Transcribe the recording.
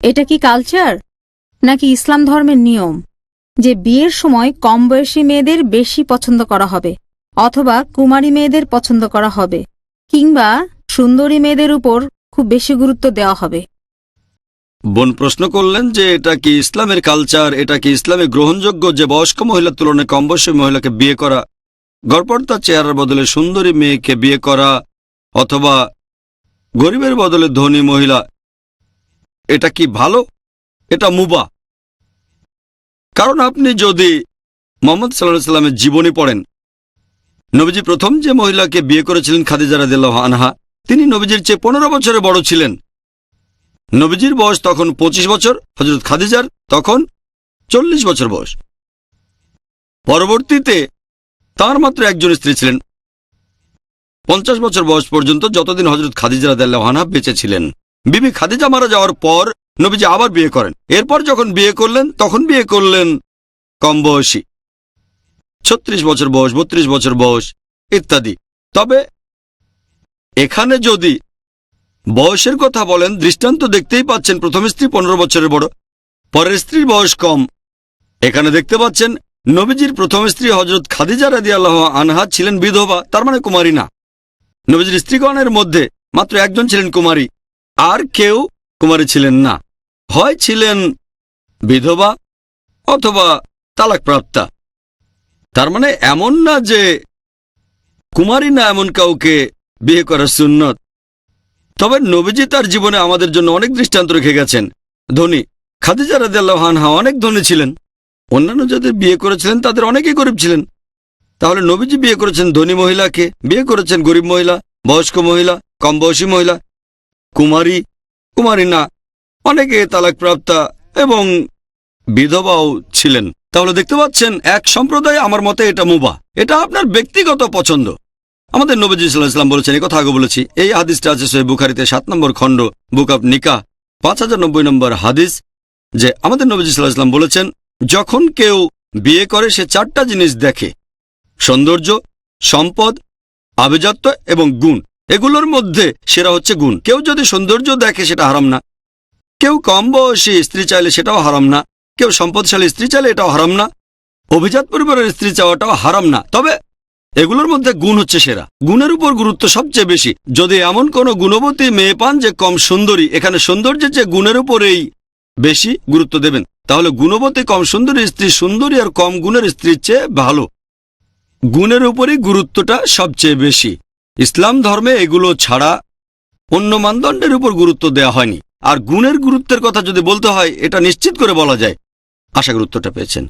এটা কি কালচার? নাকি ইসলাম ধর্মের নিয়ম? যে বিয়ের সময় কম বয়সী মেয়েদের বেশি পছন্দ করা হবে, অথবা কুমারী মেয়েদের পছন্দ করা হবে, কিংবা সুন্দরী মেয়েদের উপর খুব বেশি গুরুত্ব দেওয়া হবে। বোন প্রশ্ন করলেন যে এটা কি ইসলামের কালচার, এটা কি ইসলামে গ্রহণযোগ্য যে বয়স্ক মহিলার তুলনায় কম বয়সী মহিলাকে বিয়ে করা? গড়পড়তা চেহারার বদলে সুন্দরী মেয়েকে বিয়ে করা, অথবা গরিবের বদলে ধনী মহিলা এটা কি ভালো? এটা মুবা। কারণ আপনি যদি মোহাম্মদ সাল্লাহ সাল্লামের জীবনী পড়েন, নবীজি প্রথম যে মহিলাকে বিয়ে করেছিলেন খাদিজা রাদিল্লাহ আনহা, তিনি নবীজির চেয়ে পনেরো বছরে বড় ছিলেন। নবীজির বয়স তখন ২৫ বছর হজরত খাদিজার তখন চল্লিশ বছর বয়স। পরবর্তীতে তার মাত্র একজন স্ত্রী ছিলেন। পঞ্চাশ বছর বয়স পর্যন্ত যতদিন হজরত খাদিজা রাদিল্লাহানা বেঁচে ছিলেন। বিবি খাদিজা মারা যাওয়ার পর নবীজি আবার বিয়ে করেন। এরপর যখন বিয়ে করলেন, তখন বিয়ে করলেন কম বয়সী। ছত্রিশ বছর বয়স, বত্রিশ বছর বয়স, ইত্যাদি। তবে এখানে যদি বয়সের কথা বলেন, দৃষ্টান্ত দেখতেই পাচ্ছেন, প্রথম স্ত্রী পনেরো বছরের বড়, পরের স্ত্রীর বয়স কম। এখানে দেখতে পাচ্ছেন, নবীজির প্রথম স্ত্রী হজরত খাদিজা রাদি আল্লাহ আনহা ছিলেন বিধবা, তার মানে কুমারী না। নবীজির স্ত্রীগণের মধ্যে মাত্র একজন ছিলেন কুমারী। আর কেউ কুমারী ছিলেন না। হয় ছিলেন বিধবা অথবা তালাকপ্রাপ্তা। তার মানে এমন না যে কুমারী না এমন কাউকে বিয়ে করার সুন্নত। তবে নবীজি তার জীবনে আমাদের জন্য অনেক দৃষ্টান্ত রেখে গেছেন। ধনী খাদিজা রাদিয়াল্লাহু আনহা অনেক ধনী ছিলেন। অন্যান্য যাদের বিয়ে করেছিলেন তাদের অনেকেই গরিব ছিলেন। তাহলে নবীজি বিয়ে করেছেন ধনী মহিলাকে, বিয়ে করেছেন গরিব মহিলা, বয়স্ক মহিলা কম বয়সী মহিলা কুমারী কুমারী না, অনেকে তালাকপ্রাপ্তা এবং বিধবাও ছিলেন। তাহলে দেখতে পাচ্ছেন, এক সম্প্রদায় আমার মতে এটা মুবা। এটা আপনার ব্যক্তিগত পছন্দ। আমাদের নবীজি ইসলাম বলেছেন কথা আগে বলেছি। এই হাদিসটা আছে সহি বুখারিতে সাত নম্বর খণ্ড, বুক অব নিকা পাঁচ হাজার নব্বই নম্বর হাদিস, যে আমাদের নবীজি ইসলাম বলেছেন, যখন কেউ বিয়ে করে, সে চারটা জিনিস দেখে। সৌন্দর্য, সম্পদ, আভিজাত্য এবং গুণ। এগুলোর মধ্যে সেরা হচ্ছে গুণ। কেউ যদি সৌন্দর্য দেখে সেটা হারাম না। কেউ কম বয়সী স্ত্রী চাইলে সেটাও হারাম না। কেউ সম্পদশালী স্ত্রী চাইলে এটাও হারাম না। অভিজাত পরিবারের স্ত্রী চাওয়াটাও হারাম না। তবে এগুলোর মধ্যে গুণ হচ্ছে সেরা। গুণের উপর গুরুত্ব সবচেয়ে বেশি। যদি এমন কোনো গুণবতী মেয়ে পান যে কম সুন্দরী, এখানে সৌন্দর্যের চেয়ে গুণের উপরেই বেশি গুরুত্ব দেবেন। তাহলে গুণবতী কম সুন্দরী স্ত্রী সুন্দরী আর কম গুণের স্ত্রীর চেয়ে ভালো। গুণের উপরই গুরুত্বটা সবচেয়ে বেশি। ইসলাম ধর্মে এগুলো ছাড়া অন্য মানদণ্ডের উপর গুরুত্ব দেওয়া হয়নি। আর গুণের গুরুত্বের কথা যদি বলতে হয়, এটা নিশ্চিত করে বলা যায়। আশা গুরুত্বটা পেয়েছেন।